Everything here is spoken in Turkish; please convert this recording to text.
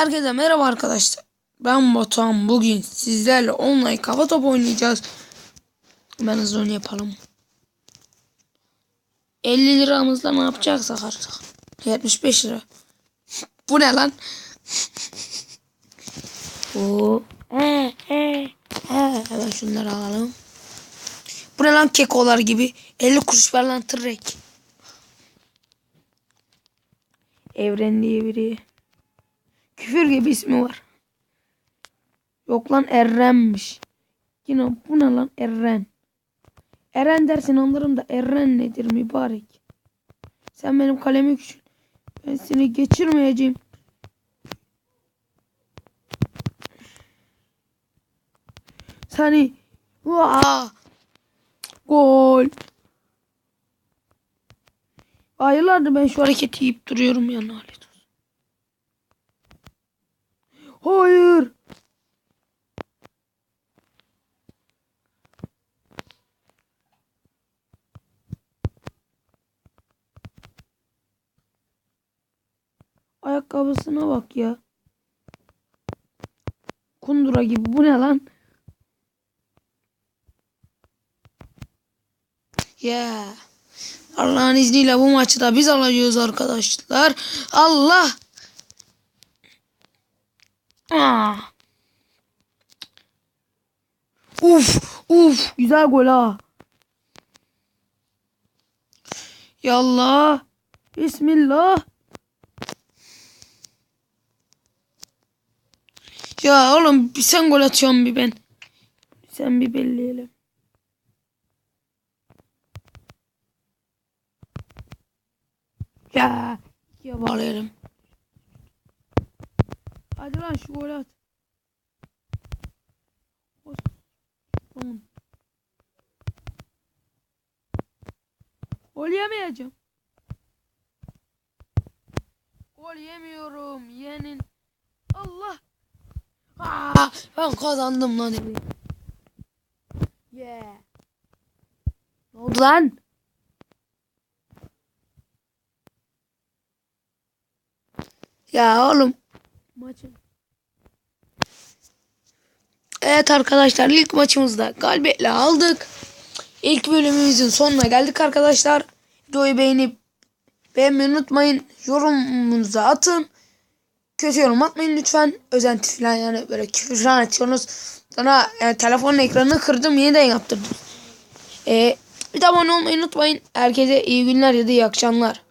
Herkese merhaba arkadaşlar. Ben Batuhan. Bugün sizlerle online kafa top oynayacağız. Ben hızlı onu yapalım. 50 liramızla ne yapacaksak artık. 75 lira. Bu ne lan? Oo. He, he, he. Hemen şunları alalım. Bu ne lan kekolar gibi? 50 kuruş ver lan tırrek. Evren diye biri. Küfür gibi ismi var. Yok lan Erren'miş. Yine bu ne lan Erren. Eren dersin anlarım da Erren nedir mübarek. Sen benim kalemi küçül. Ben seni geçirmeyeceğim. Seni. Vaa. Gol. Aylardır ben şu hareketi yiyip duruyorum ya olsun. Hayır. Ayakkabısına bak ya. Kundura gibi. Bu ne lan? Ya. Allah'ın izniyle bu maçı da biz alacağız arkadaşlar. Allah. Aa. Uf, uf, güzel gol ha. Yallah. Bismillah. Ya oğlum bir sen gol atıyorsun bir ben. Sen bir belleyelim. Ya. Ya bağlayalım. Hadi lan şu golü at. Tamam. Gol yemeyeceğim. Gol yemiyorum. Yenin. Allah. Aa, ben kazandım lan evi. Yeah. Ne oldu lan? Ya oğlum. Maçın. Evet arkadaşlar ilk maçımızda galibiyetle aldık. İlk bölümümüzün sonuna geldik arkadaşlar. Videoyu beğenip beğenmeyi unutmayın. Yorumunuzu atın. Kötü yorum atmayın lütfen. Özenti falan yani böyle küfür falan atıyorsunuz. Sonra yani telefonun ekranını kırdım yeniden yaptırdım. Ee, bir de abone olmayı unutmayın. Herkese iyi günler ya da iyi akşamlar.